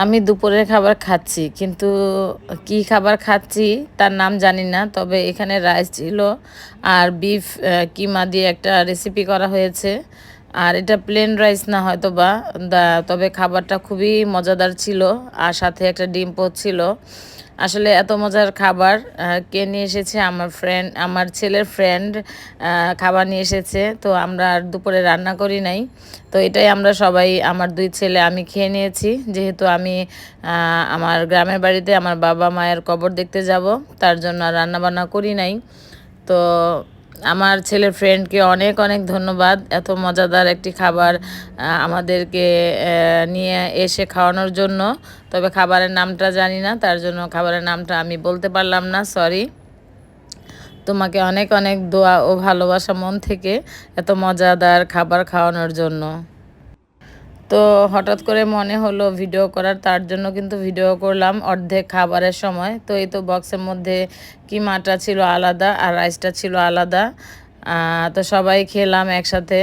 আমি দুপুরের খাবার খাচ্ছি, কিন্তু কি খাবার খাচ্ছি তার নাম জানি না, তবে এখানে রাইস ছিল আর বিফ কিমা দিয়ে একটা রেসিপি করা হয়েছে। আর এটা প্লেন রাইস না হয়তো বা তবে খাবারটা খুবই মজাদার ছিল, আর সাথে একটা ডিম পোচ ছিল। আসলে এত মজার খাবার কে নিয়ে এসেছে? আমার ফ্রেন্ড আমার ছেলের ফ্রেন্ড খাবার নিয়ে এসেছে। তো আমরা আর দুপুরে রান্না করি নাই। তো এটাই আমরা সবাই, আমার দুই ছেলে, আমি খেয়ে নিয়েছি। যেহেতু আমি আমার গ্রামের বাড়িতে আমার বাবা মায়ের কবর দেখতে যাব, তার জন্য রান্না বান্না করি নাই। তো আমার ছেলের ফ্রেন্ডকে অনেক অনেক ধন্যবাদ। এত মজাদার একটি খাবার আমাদেরকে নিয়ে এসে খাওয়ানোর জন্য। তবে খাবারের নামটা জানি না, তার জন্য খাবারের নামটা আমি বলতে পারলাম না সরি তোমাকে অনেক অনেক দোয়া ও ভালোবাসা মন থেকে এত মজাদার খাবার খাওয়ানোর জন্য। তো হঠাৎ করে মনে হলো ভিডিও করার, তার জন্য কিন্তু ভিডিও করলাম অর্ধেক খাবারের সময়। তো এই তো বক্সের মধ্যে কি কিমাটা ছিল আলাদা আর রাইসটা ছিল আলাদা। তো সবাই খেলাম একসাথে।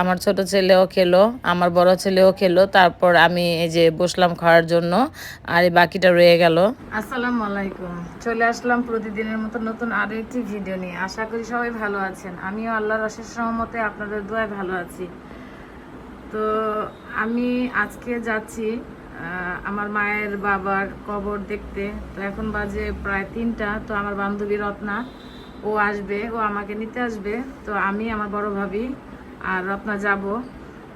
আমার ছোট ছেলেও খেলো, আমার বড় ছেলেও খেলো। তারপর আমি এই যে বসলাম খাওয়ার জন্য আর এই বাকিটা রয়ে গেল। আসসালামু আলাইকুম। চলে আসলাম প্রতিদিনের মতো নতুন আরও একটি ভিডিও নিয়ে। আশা করি সবাই ভালো আছেন। আমিও আল্লাহর অশেষ সহমতে আপনাদের দোয়ায় ভালো আছি। তো আমি আজকে যাচ্ছি আমার মায়ের বাবার কবর দেখতে। তো এখন বাজে প্রায় তিনটা, তো আমার বান্ধবী রত্না, ও আসবে, ও আমাকে নিতে আসবে। তো আমি, আমার বড় ভাবি আর রত্না যাব।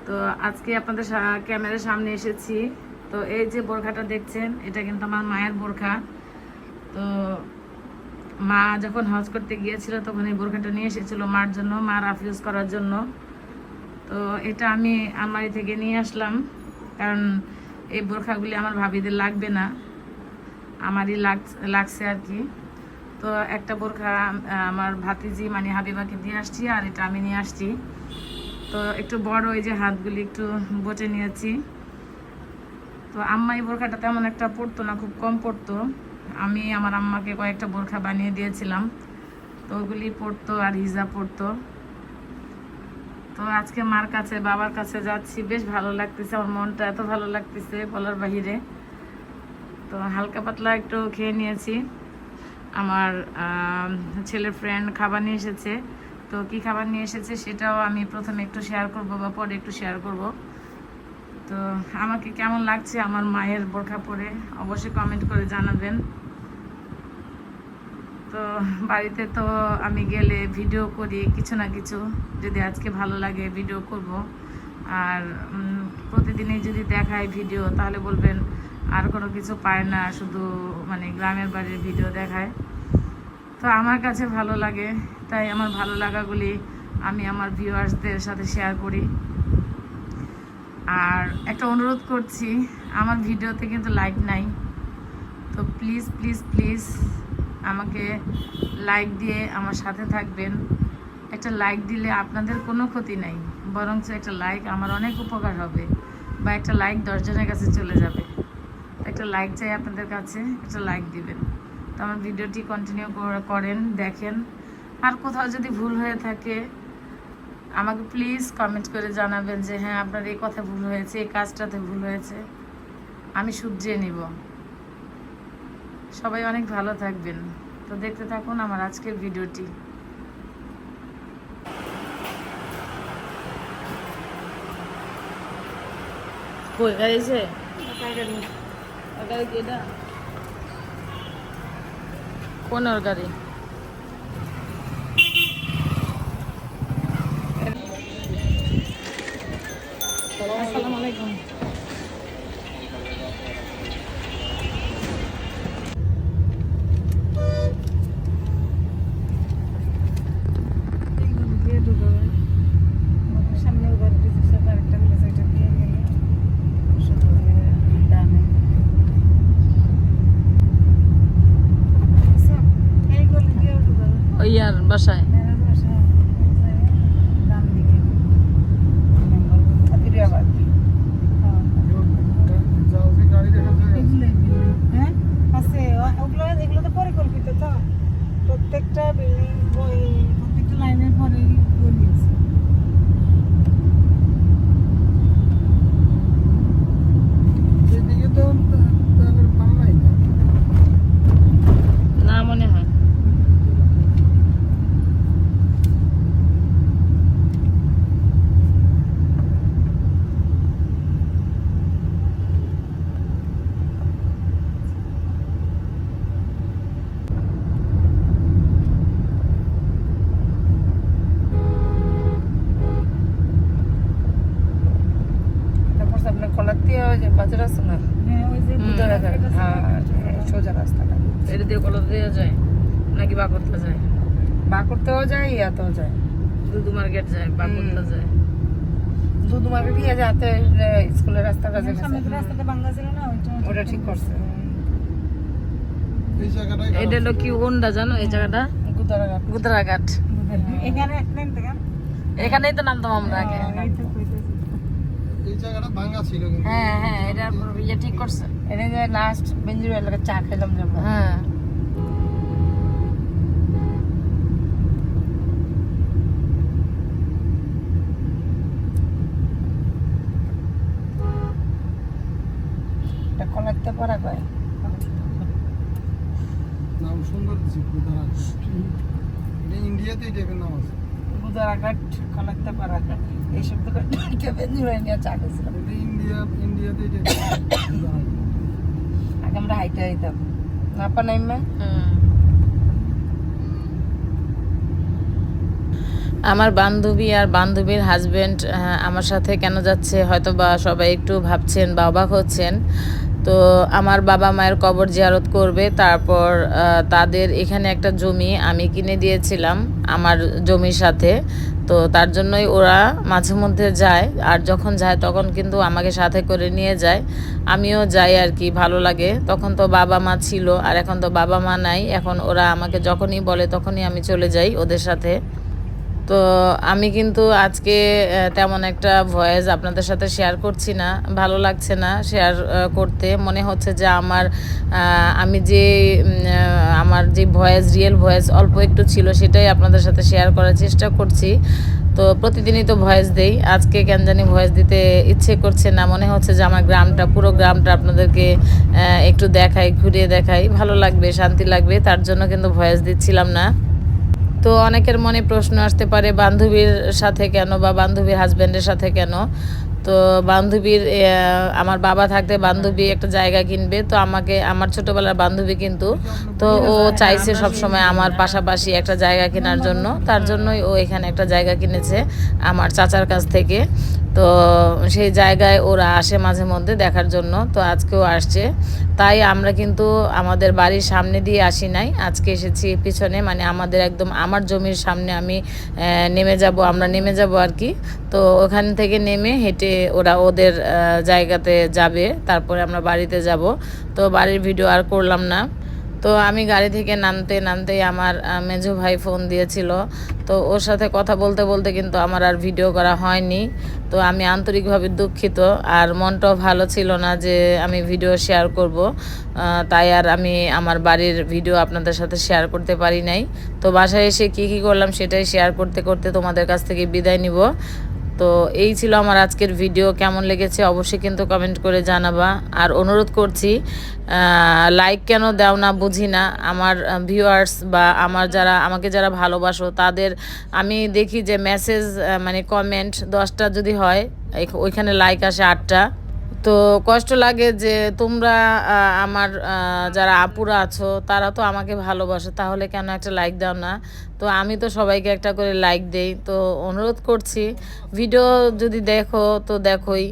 তো আজকে আপনাদের ক্যামেরার সামনে এসেছি। তো এই যে বোরখাটা দেখছেন, এটা কিন্তু আমার মায়ের বোরখা। তো মা যখন হজ করতে গিয়েছিল, তখন এই বোরখাটা নিয়ে এসেছিল মার জন্য মা রাফিউজ করার জন্য। তো এটা আমি আলমারি থেকে নিয়ে আসলাম। কারণ এই বোরখাগুলি আমার ভাবিদের লাগবে না। আমারই লাগ- লাগছে আর কি। তো একটা বোরখা আমার ভাতিজি মানে হাবিবাকে দিয়ে আসছি আর এটা আমি নিয়ে আসছি। তো একটু বড় ওই যে হাতগুলি একটু বটে নিয়েছি। তো আম্মা এই বোরখাটা তেমন একটা পড়তো না, খুব কম পড়তো আমি আমার আম্মাকে কয়েকটা বোরখা বানিয়ে দিয়েছিলাম। তো ওগুলি পরতো আর হিজা পরতো। তো আজকে মার কাছে বাবার কাছে যাচ্ছি। বেশ ভালো লাগতেছে আমার মনটা এত ভালো লাগতেছে বলার বাহিরে। তো হালকা পাতলা একটু খেয়ে নিয়েছি। আমার আম, ছেলের ফ্রেন্ড খাবার নিয়ে এসেছে। তো কি খাবার নিয়ে এসেছে সেটাও আমি প্রথমে একটু শেয়ার করব বা পরে একটু শেয়ার করব। তো আমাকে কেমন লাগছে আমার মায়ের বোরখা পরে? অবশ্যই কমেন্ট করে জানাবেন। তো বাড়িতে তো আমি গেলে ভিডিও করি, কিছু না কিছু। যদি আজকে ভালো লাগে ভিডিও করব। আর প্রতিদিনই যদি দেখায় ভিডিও তাহলে বলবেন আর কোনো কিছু পায় না, শুধু মানে গ্রামের বাড়ির ভিডিও দেখায়। তো আমার কাছে ভালো লাগে, তাই আমার ভালো লাগাগুলি আমি আমার ভিউয়ার্সদের সাথে শেয়ার করি। আর একটা অনুরোধ করছি, আমার ভিডিওতে কিন্তু লাইক নাই। তো প্লিজ প্লিজ প্লিজ আমাকে লাইক দিয়ে আমার সাথে থাকবেন। একটা লাইক দিলে আপনাদের কোনো ক্ষতি নাই, বরঞ্চ একটা লাইক আমার অনেক উপকার হবে বা একটা লাইক দশজনের কাছে চলে যাবে। একটা লাইক চাই আপনাদের কাছে, একটা লাইক দিবেন। তো আমার ভিডিওটি কন্টিনিউ করেন, দেখেন। আর কোথাও যদি ভুল হয়ে থাকে, আমাকে প্লিজ কমেন্ট করে জানাবেন যে হ্যাঁ আপনার এই কথা ভুল হয়েছে, এই কাজটাতে ভুল হয়েছে। আমি শুধরিয়ে নিব। সবাই অনেক ভালো থাকবেন। তো দেখতে থাকুন আমার আজকের ভিডিওটি। কোন ওর গাড়ি? আসসালামু আলাইকুম। বাসায়? পরিকল্পিত তো। প্রত্যেকটা বিল্ডিং প্রত্যেকটা লাইনের পরেই করিয়েছে এদিকে তো ভিতরে আছে না হ্যাঁ ওই যে হুম। ভিতরে ঘর। এটা হ্যাঁ সোজা রাস্তাটা এটা দিয়ে কলর দেওয়া যায় নাকি বা করতে যায়? বা করতেও যায় ইয়াতেও যায়। দুধু মার্কেট যায় বা করতে যায়। দুধ মার্কেট গিয়ে যাতে স্কুলের যেখানে যে রাস্তাটা ভাঙা ছিল না ওইটা ওটা ঠিক করছে। এটা হলো কি কোনটা জানো এই জায়গাটা? গুদারাঘাট। গুদরাঘাট। এখানে এখানেই তো নামতাম আমরা আগে। এই তো কইতেছি। জায়গাটা ভাঙা ছিল কিন্তু। হ্যাঁ হ্যাঁ এটা ইয়ে ঠিক করছে। এটা যে লাস্ট বেঞ্জির এলাকা চা খেলাম যে হ্যাঁ। কলাইতে পারা কয় নাম সুন্দর এটা ইন্ডিয়াতে টাইপের নাম আছে। এই শব্দটা বেঞ্জির নিয়ে চা খেয়েছিলাম এটা ইন্ডিয়া ইন্ডিয়াতে আগে আমরা হাইটে যাইতাম না পা নাইমা আমার বান্ধবী আর বান্ধবীর হাজবেন্ড আমার সাথে কেন যাচ্ছে হয়তো বা সবাই একটু ভাবছেন বা অবাক হচ্ছেন। তো আমার বাবা মায়ের কবর জিয়ারত করবে। তারপর তাদের এখানে একটা জমি আমি কিনে দিয়েছিলাম আমার জমির সাথে। তো তার জন্যই ওরা মাঝে মধ্যে যায়। আর যখন যায় তখন কিন্তু আমাকে সাথে করে নিয়ে যায়। আমিও যাই আর কি, ভালো লাগে। তখন তো বাবা মা ছিল, আর এখন তো বাবা মা নাই। এখন ওরা আমাকে যখনই বলে তখনই আমি চলে যাই ওদের সাথে। তো আমি কিন্তু আজকে তেমন একটা ভয়েস আপনাদের সাথে শেয়ার করছি না। ভালো লাগছে না শেয়ার করতে। মনে হচ্ছে যে আমার আমি যে আমার যে ভয়েস রিয়েল ভয়েস অল্প একটু ছিল সেটাই আপনাদের সাথে শেয়ার করার চেষ্টা করছি। তো প্রতিদিনই তো ভয়েস দেই। আজকে কেন জানি ভয়েস দিতে ইচ্ছে করছে না। মনে হচ্ছে যে আমার গ্রামটা, পুরো গ্রামটা আপনাদেরকে একটু দেখাই, ঘুরিয়ে দেখাই। ভালো লাগবে, শান্তি লাগবে। তার জন্য কিন্তু ভয়েস দিচ্ছিলাম না। তো অনেকের মনে প্রশ্ন আসতে পারে, বান্ধবীর সাথে কেন বা বান্ধবীর হাজব্যান্ডের সাথে কেন? তো বান্ধবীর আমার বাবা থাকতে বান্ধবী একটা জায়গা কিনবে, তো আমাকে, আমার ছোটোবেলার বান্ধবী কিন্তু, তো ও চাইছে সব সময় আমার পাশাপাশি একটা জায়গা কেনার জন্য। তার জন্যই ও এখানে একটা জায়গা কিনেছে আমার চাচার কাছ থেকে। তো সেই জায়গায় ওরা আসে মাঝে মধ্যে দেখার জন্য, তো আজকেও আসছে। তাই আমরা কিন্তু আমাদের বাড়ির সামনে দিয়ে আসি নাই। আজকে এসেছি পিছনে মানে আমাদের একদম আমার জমির সামনে আমি নেমে যাব, আমরা নেমে যাব আর কি। তো ওখান থেকে নেমে হেঁটে ওরা ওদের জায়গাতে যাবে, তারপরে আমরা বাড়িতে যাব। তো বাড়ির ভিডিও আর করলাম না। তো আমি গাড়ি থেকে নামতে, নামতেই আমার মেজো ভাই ফোন দিয়েছিল। তো ওর সাথে কথা বলতে বলতে কিন্তু আমার আর ভিডিও করা হয়নি। তো আমি আন্তরিকভাবে দুঃখিত। আর মনটাও ভালো ছিল না যে আমি ভিডিও শেয়ার করব। তাই আর আমি আমার বাড়ির ভিডিও আপনাদের সাথে শেয়ার করতে পারি নাই। তো বাসায় এসে কি কি করলাম সেটাই শেয়ার করতে করতে তোমাদের কাছ থেকে বিদায় নিব। তো এই ছিল আমার আজকের ভিডিও কেমন লেগেছে অবশ্যই কিন্তু কমেন্ট করে জানাবা। আর অনুরোধ করছি লাইক কেন দাও না বুঝি না। আমার ভিউয়ার্স বা আমার যারা, আমাকে যারা ভালোবাসো, তাদের আমি দেখি যে মেসেজ মানে কমেন্ট দশটা যদি হয় ওইখানে লাইক আসে আটটা। তো কষ্ট লাগে যে তোমরা আমার যারা আপুরা আছো, তারা তো আমাকে ভালোবাসো, তাহলে কেন একটা লাইক দাও না? তো আমি তো সবাইকে একটা করে লাইক দেই। তো অনুরোধ করছি ভিডিও যদি দেখো তো দেখোই।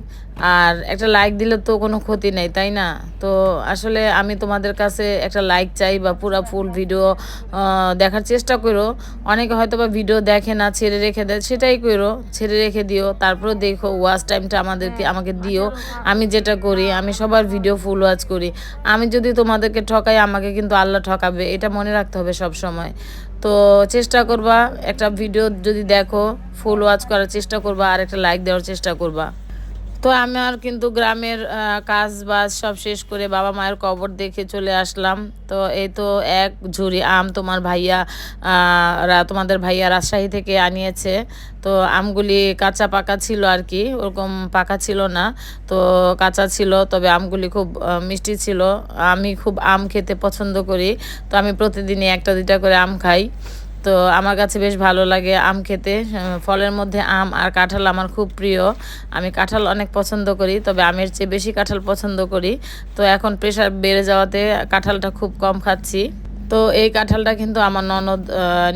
আর একটা লাইক দিলে তো কোনো ক্ষতি নেই, তাই না? তো আসলে আমি তোমাদের কাছে একটা লাইক চাই বা পুরো ফুল ভিডিও দেখার চেষ্টা করো। অনেকে হয়তো বা ভিডিও দেখে না, ছেড়ে রেখে দেয়, সেটাই করো। ছেড়ে রেখে দিও তারপরে দেখো ওয়াচ টাইমটা আমাদেরকে, আমাকে দিও। আমি যেটা করি, আমি সবার ভিডিও ফুল ওয়াচ করি। আমি যদি তোমাদেরকে ঠকাই, আমাকে কিন্তু আল্লাহ ঠকাবে, এটা মনে রাখতে হবে সব সময় তো চেষ্টা করবা, একটা ভিডিও যদি দেখো ফুল ওয়াচ করার চেষ্টা করবা, আর একটা লাইক দেওয়ার চেষ্টা করবা। তো আমার কিন্তু গ্রামের কাজ বাজ সব শেষ করে বাবা মায়ের কবর দেখে চলে আসলাম। তো এই তো এক ঝুড়ি আম তোমার ভাইয়া তোমাদের ভাইয়া রাজশাহী থেকে আনিয়েছে। তো আমগুলি কাঁচা পাকা ছিল আর কি, ওরকম পাকা ছিল না। তো কাঁচা ছিল, তবে আমগুলি খুব মিষ্টি ছিল। আমি খুব আম খেতে পছন্দ করি। তো আমি প্রতিদিনই একটা দুইটা করে আম খাই। তো আমার কাছে বেশ ভালো লাগে আম খেতে। ফলের মধ্যে আম আর কাঁঠাল আমার খুব প্রিয়। আমি কাঁঠাল অনেক পছন্দ করি, তবে আমের চেয়ে বেশি কাঁঠাল পছন্দ করি। তো এখন প্রেশার বেড়ে যাওয়াতে কাঁঠালটা খুব কম খাচ্ছি। তো এই কাঁঠালটা কিন্তু আমার ননদ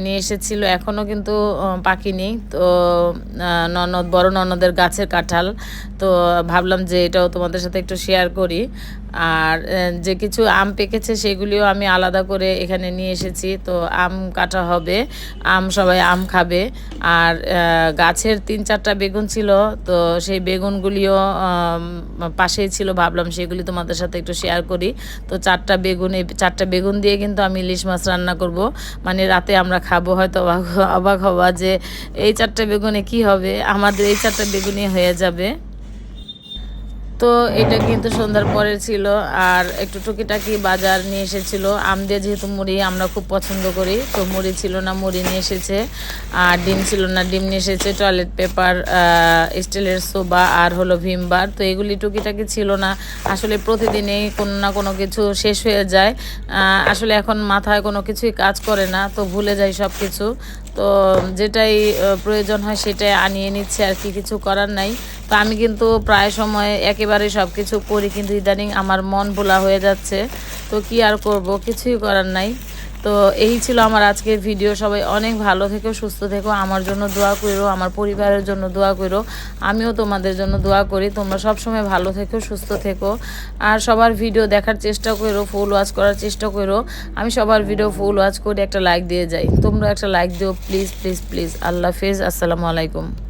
নিয়ে এসেছিল এখনও কিন্তু পাকেনি তো ননদ, বড় ননদের গাছের কাঁঠাল। তো ভাবলাম যে এটাও তোমাদের সাথে একটু শেয়ার করি। আর যে কিছু আম পেকেছে সেগুলিও আমি আলাদা করে এখানে নিয়ে এসেছি। তো আম কাটা হবে, আম সবাই আম খাবে। আর গাছের তিন চারটা বেগুন ছিল, তো সেই বেগুনগুলিও পাশেই ছিল। ভাবলাম সেগুলি তোমাদের সাথে একটু শেয়ার করি। তো চারটা বেগুন, এই চারটা বেগুন দিয়ে কিন্তু আমি ইলিশ মাছ রান্না করব। মানে রাতে আমরা খাব, হয়তো অবাক অবাক হবা যে এই চারটা বেগুনে কি হবে? আমাদের এই চারটা বেগুনই হয়ে যাবে। তো এটা কিন্তু সন্ধ্যার পরে ছিল, আর একটু টুকিটাকি বাজার নিয়ে এসেছিল। আম দিয়ে যেহেতু মুড়ি আমরা খুব পছন্দ করি, তো মুড়ি ছিল না, মুড়ি নিয়ে এসেছে। আর ডিম ছিল না, ডিম নিয়ে এসেছে টয়লেট পেপার স্টিলের সোবা আর হলো ভিমবার তো এগুলি টুকিটাকি ছিল না, আসলে প্রতিদিনই কোনো না কোনো কিছু শেষ হয়ে যায়। আসলে এখন মাথায় কোনো কিছুই কাজ করে না, তো ভুলে যাই সব কিছু তো যেটাই প্রয়োজন হয় সেটাই আনিয়ে নিচ্ছে আর কি, কিছু করার নাই। তো আমি কিন্তু প্রায় সময় একেবারে সব কিছু করি, কিন্তু ইদানিং আমার মন ভোলা হয়ে যাচ্ছে। তো কি আর করব? কিছুই করার নাই। তো এই ছিল আমার আজকের ভিডিও। সবাই অনেক ভালো থেকো, সুস্থ থেকো। আমার জন্য দোয়া করো, আমার পরিবারের জন্য দোয়া করো। আমিও তোমাদের জন্য দোয়া করি। তোমরা সব সময় ভালো থেকো, সুস্থ থেকো। আর সবার ভিডিও দেখার চেষ্টা করো ফুল ওয়াচ করার চেষ্টা করো। আমি সবার ভিডিও ফুল ওয়াচ করে একটা লাইক দিয়ে যাই। তোমরা একটা লাইক দিও প্লিজ প্লিজ প্লিজ আল্লাহ হাফেজ। আসসালামু আলাইকুম।